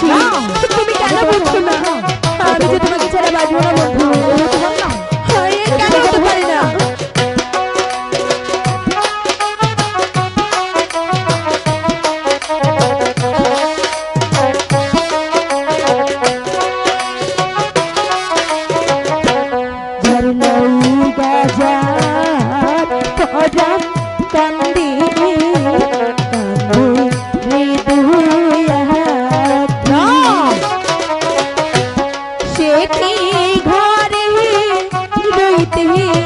Wow. সে কি ঘরে রইতে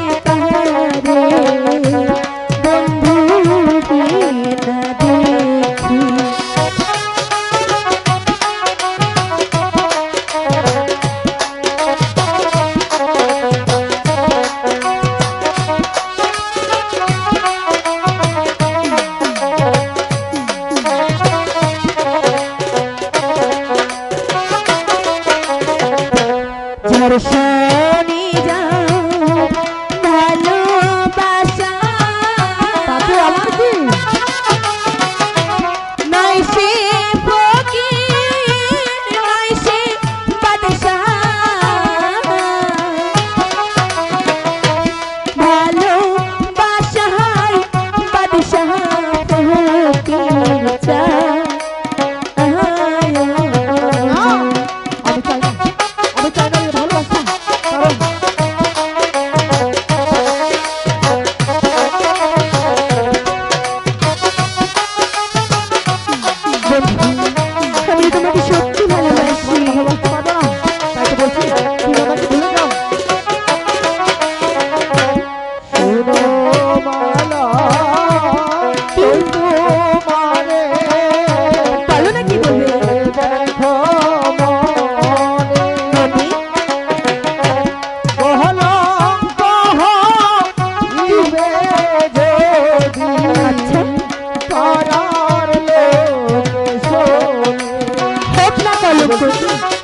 Gracias.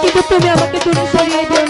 কিন্তু তুমি আমাকে দূরে সরিয়ে দিও।